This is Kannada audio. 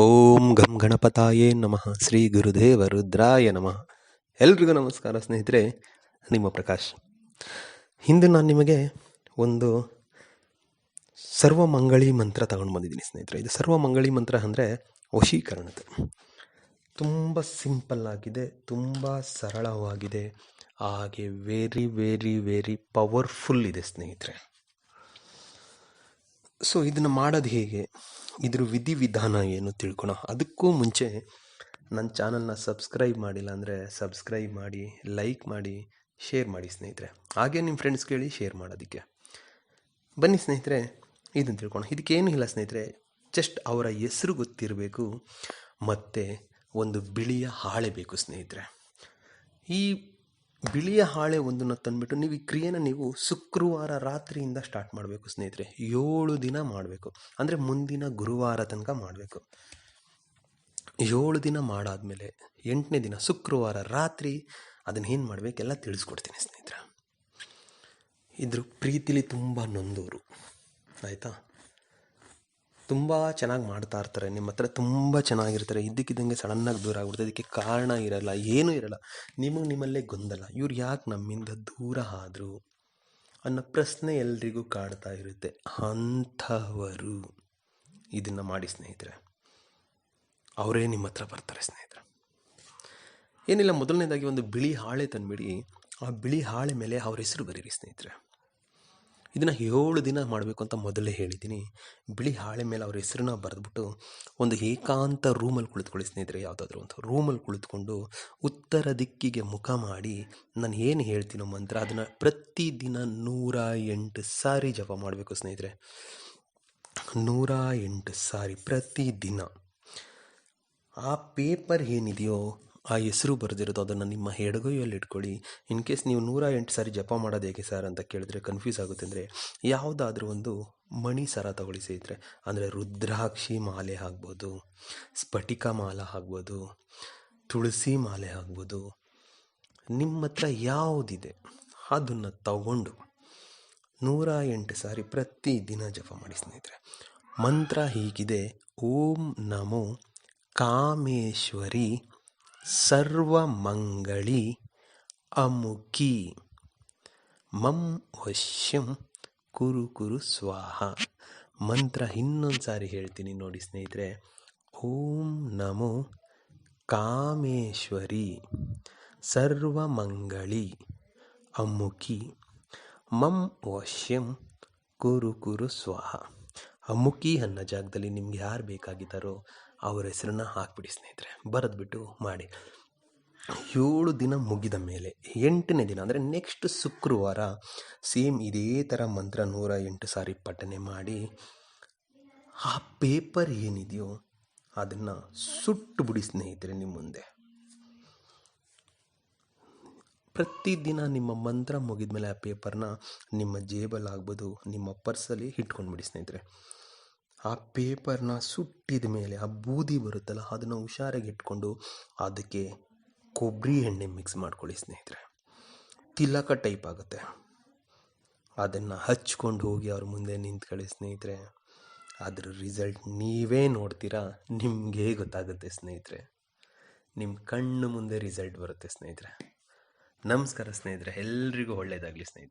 ಓಂ ಗಂ ಗಣಪತಾಯೇ ನಮಃ. ಶ್ರೀ ಗುರುದೇವ ರುದ್ರಾಯ ನಮಃ. ಎಲ್ರಿಗೂ ನಮಸ್ಕಾರ ಸ್ನೇಹಿತರೆ, ನಿಮ್ಮ ಪ್ರಕಾಶ್. ಹಿಂದೆ ನಾನು ನಿಮಗೆ ಒಂದು ಸರ್ವಮಂಗಳಿ ಮಂತ್ರ ತಗೊಂಡು ಬಂದಿದ್ದೀನಿ ಸ್ನೇಹಿತರೆ. ಇದು ಸರ್ವಮಂಗಳಿ ಮಂತ್ರ ಅಂದರೆ ವಶೀಕರಣದ ತುಂಬ ಸಿಂಪಲ್ ಆಗಿದೆ, ತುಂಬ ಸರಳವಾಗಿದೆ, ಹಾಗೆ ವೆರಿ ವೆರಿ ವೆರಿ ಪವರ್ಫುಲ್ ಇದೆ ಸ್ನೇಹಿತರೆ. ಸೊ ಇದನ್ನು ಮಾಡೋದು ಹೇಗೆ? ಇದ್ರ ವಿಧಿವಿಧಾನ ಏನು ತಿಳ್ಕೊಳ ಅದಕ್ಕೂ ಮುಂಚೆ ನನ್ನ ಚಾನಲ್ನ ಸಬ್ಸ್ಕ್ರೈಬ್ ಮಾಡಿಲ್ಲ ಅಂದರೆ ಸಬ್ಸ್ಕ್ರೈಬ್ ಮಾಡಿ, ಲೈಕ್ ಮಾಡಿ, ಶೇರ್ ಮಾಡಿ ಸ್ನೇಹಿತರೆ. ಹಾಗೆ ನಿಮ್ಮ ಫ್ರೆಂಡ್ಸ್ ಕೇಳಿ ಶೇರ್ ಮಾಡೋದಕ್ಕೆ. ಬನ್ನಿ ಸ್ನೇಹಿತರೆ ಇದನ್ನು ತಿಳ್ಕೊಳ ಇದಕ್ಕೇನು ಇಲ್ಲ ಸ್ನೇಹಿತರೆ, ಜಸ್ಟ್ ಅವರ ಹೆಸರು ಗೊತ್ತಿರಬೇಕು, ಮತ್ತು ಒಂದು ಬಿಳಿಯ ಹಾಳೆ ಬೇಕು ಸ್ನೇಹಿತರೆ. ಈ ಬಿಳಿಯ ಹಾಳೆ ಒಂದನ್ನು ತಂದ್ಬಿಟ್ಟು ನೀವು ಈ ಕ್ರಿಯೆನ ನೀವು ಶುಕ್ರವಾರ ರಾತ್ರಿಯಿಂದ ಸ್ಟಾರ್ಟ್ ಮಾಡಬೇಕು ಸ್ನೇಹಿತರೆ. ಏಳು ದಿನ ಮಾಡಬೇಕು. ಅಂದರೆ ಮುಂದಿನ ಗುರುವಾರ ತನಕ ಮಾಡಬೇಕು. ಏಳು ದಿನ ಮಾಡಾದಮೇಲೆ ಎಂಟನೇ ದಿನ ಶುಕ್ರವಾರ ರಾತ್ರಿ ಅದನ್ನು ಏನು ಮಾಡಬೇಕೆಲ್ಲ ತಿಳಿಸ್ಕೊಡ್ತೀನಿ ಸ್ನೇಹಿತರೆ. ಇದ್ರ ಪ್ರೀತಿಲಿ ತುಂಬ ನೊಂದವರು ಆಯಿತಾ? ತುಂಬ ಚೆನ್ನಾಗಿ ಮಾಡ್ತಾ ಇರ್ತಾರೆ. ನಿಮ್ಮ ಹತ್ರ ತುಂಬ ಚೆನ್ನಾಗಿರ್ತಾರೆ. ಇದ್ದಕ್ಕಿದ್ದಂಗೆ ಸಡನ್ನಾಗಿ ದೂರ ಆಗ್ಬಿಡುತ್ತೆ ಇದಕ್ಕೆ ಕಾರಣ ಇರಲ್ಲ, ಏನೂ ಇರಲ್ಲ. ನಿಮಗೆ ನಿಮ್ಮಲ್ಲೇ ಗೊಂದಲ. ಇವ್ರು ಯಾಕೆ ನಮ್ಮಿಂದ ದೂರ ಆದರು ಅನ್ನೋ ಪ್ರಶ್ನೆ ಎಲ್ರಿಗೂ ಕಾಡ್ತಾ ಇರುತ್ತೆ. ಅಂಥವರು ಇದನ್ನು ಮಾಡಿ ಸ್ನೇಹಿತರೆ. ಅವರೇ ನಿಮ್ಮ ಹತ್ರ ಬರ್ತಾರೆ ಸ್ನೇಹಿತರೆ. ಏನಿಲ್ಲ, ಮೊದಲನೇದಾಗಿ ಒಂದು ಬಿಳಿ ಹಾಳೆ ತಂದುಬಿಡಿ. ಆ ಬಿಳಿ ಹಾಳೆ ಮೇಲೆ ಅವ್ರ ಹೆಸರು ಬರೀರಿ ಸ್ನೇಹಿತರೆ. ಇದನ್ನು ಏಳು ದಿನ ಮಾಡಬೇಕು ಅಂತ ಮೊದಲೇ ಹೇಳಿದ್ದೀನಿ. ಬಿಳಿ ಹಾಳೆ ಮೇಲೆ ಅವ್ರ ಹೆಸರನ್ನ ಬರೆದ್ಬಿಟ್ಟು ಒಂದು ಏಕಾಂತ ರೂಮಲ್ಲಿ ಕುಳಿತುಕೊಳ್ಳಿ ಸ್ನೇಹಿತರೆ, ಯಾವುದಾದ್ರೂ ಒಂದು ರೂಮಲ್ಲಿ ಕುಳಿತುಕೊಂಡು ಉತ್ತರ ದಿಕ್ಕಿಗೆ ಮುಖ ಮಾಡಿ ನಾನು ಏನು ಹೇಳ್ತೀನೋ ಮಂತ್ರ ಅದನ್ನು ಪ್ರತಿದಿನ ನೂರ ಎಂಟು ಸಾರಿ ಜಪ ಮಾಡಬೇಕು ಸ್ನೇಹಿತರೆ. ನೂರ ಎಂಟು ಸಾರಿ ಪ್ರತಿದಿನ. ಆ ಪೇಪರ್ ಏನಿದೆಯೋ ಆ ಹೆಸರು ಬರೆದಿರೋದು, ಅದನ್ನು ನಿಮ್ಮ ಎಡಗೈಯಲ್ಲಿ ಇಟ್ಕೊಳ್ಳಿ. ಇನ್ ಕೇಸ್ ನೀವು ನೂರ ಎಂಟು ಸಾರಿ ಜಪ ಮಾಡೋದು ಹೇಗೆ ಸರ್ ಅಂತ ಕೇಳಿದ್ರೆ ಕನ್ಫ್ಯೂಸ್ ಆಗುತ್ತೆ ಅಂದರೆ, ಯಾವುದಾದ್ರೂ ಒಂದು ಮಣಿ ಸರ ತಗೊಳ್ಳಿ ಸ್ನೇಹಿತರೆ. ಅಂದರೆ ರುದ್ರಾಕ್ಷಿ ಮಾಲೆ ಆಗ್ಬೋದು, ಸ್ಫಟಿಕ ಮಾಲೆ ಆಗ್ಬೋದು, ತುಳಸಿ ಮಾಲೆ ಆಗ್ಬೋದು. ನಿಮ್ಮ ಹತ್ರ ಯಾವುದಿದೆ, ಅದನ್ನು ತಗೊಂಡು ನೂರ ಎಂಟು ಸಾರಿ ಪ್ರತಿ ದಿನ ಜಪ ಮಾಡಿ ಸ್ನೇಹಿತರೆ. ಮಂತ್ರ ಹೀಗಿದೆ, ಓಂ ನಮೋ ಕಾಮೇಶ್ವರಿ ಸರ್ವಮಂಗಳಿ ಅಮುಖಿ. ಮಂ ವಶ್ಯಂ ಕುರು ಕುರು ಸ್ವಾಹ. ಮಂತ್ರ ಇನ್ನೊಂದು ಸಾರಿ ಹೇಳ್ತೀನಿ ನೋಡಿ ಸ್ನೇಹಿತರೆ. ಓಂ ನಮೋ ಕಾಮೇಶ್ವರಿ. ಸರ್ವಮಂಗಳಿ ಅಮುಖಿ. ಮಂ ವಶ್ಯಂ ಕುರು ಕುರು ಸ್ವಾಹ. ಅಮುಖಿ ಅನ್ನೋ ಜಾಗದಲ್ಲಿ ನಿಮ್ಗೆ ಯಾರು ಬೇಕಾಗಿದ್ದಾರೋ ಅವ್ರ ಹೆಸರನ್ನ ಹಾಕ್ಬಿಡಿ ಸ್ನೇಹಿತರೆ. ಬರೆದ್ಬಿಟ್ಟು ಮಾಡಿ. ಏಳು ದಿನ ಮುಗಿದ ಮೇಲೆ, ಎಂಟನೇ ದಿನ ಅಂದರೆ ನೆಕ್ಸ್ಟ್ ಶುಕ್ರವಾರ ಸೇಮ್ ಇದೇ ಥರ ಮಂತ್ರ ನೂರ ಎಂಟು ಸಾರಿ ಪಠನೆ ಮಾಡಿ, ಆ ಪೇಪರ್ ಏನಿದೆಯೋ ಅದನ್ನು ಸುಟ್ಟು ಬಿಡಿ ಸ್ನೇಹಿತರೆ ನಿಮ್ಮ ಮುಂದೆ. ಪ್ರತಿದಿನ ನಿಮ್ಮ ಮಂತ್ರ ಮುಗಿದ ಮೇಲೆ ಆ ಪೇಪರ್ನ ನಿಮ್ಮ ಜೇಬಲ್ಲಿ ಆಗ್ಬೋದು ನಿಮ್ಮ ಪರ್ಸಲ್ಲಿ ಇಟ್ಕೊಂಡ್ಬಿಡಿ ಸ್ನೇಹಿತರೆ. ಆ ಪೇಪರ್ನ ಸುಟ್ಟಿದ ಮೇಲೆ ಆ ಬೂದಿ ಬರುತ್ತಲ್ಲ, ಅದನ್ನು ಹುಷಾರಾಗಿ ಇಟ್ಕೊಂಡು ಅದಕ್ಕೆ ಕೊಬ್ಬರಿ ಎಣ್ಣೆ ಮಿಕ್ಸ್ ಮಾಡ್ಕೊಳ್ಳಿ ಸ್ನೇಹಿತರೆ. ತಿಲಕ ಟೈಪ್ ಆಗುತ್ತೆ. ಅದನ್ನು ಹಚ್ಕೊಂಡು ಹೋಗಿ ಅವ್ರ ಮುಂದೆ ನಿಂತ್ಕೊಳ್ಳಿ ಸ್ನೇಹಿತರೆ. ಅದ್ರ ರಿಸಲ್ಟ್ ನೀವೇ ನೋಡ್ತೀರಾ, ನಿಮಗೆ ಗೊತ್ತಾಗುತ್ತೆ ಸ್ನೇಹಿತರೆ. ನಿಮ್ಮ ಕಣ್ಣು ಮುಂದೆ ರಿಸಲ್ಟ್ ಬರುತ್ತೆ ಸ್ನೇಹಿತರೆ. ನಮಸ್ಕಾರ ಸ್ನೇಹಿತರೆ, ಎಲ್ರಿಗೂ ಒಳ್ಳೆಯದಾಗಲಿ ಸ್ನೇಹಿತರೆ.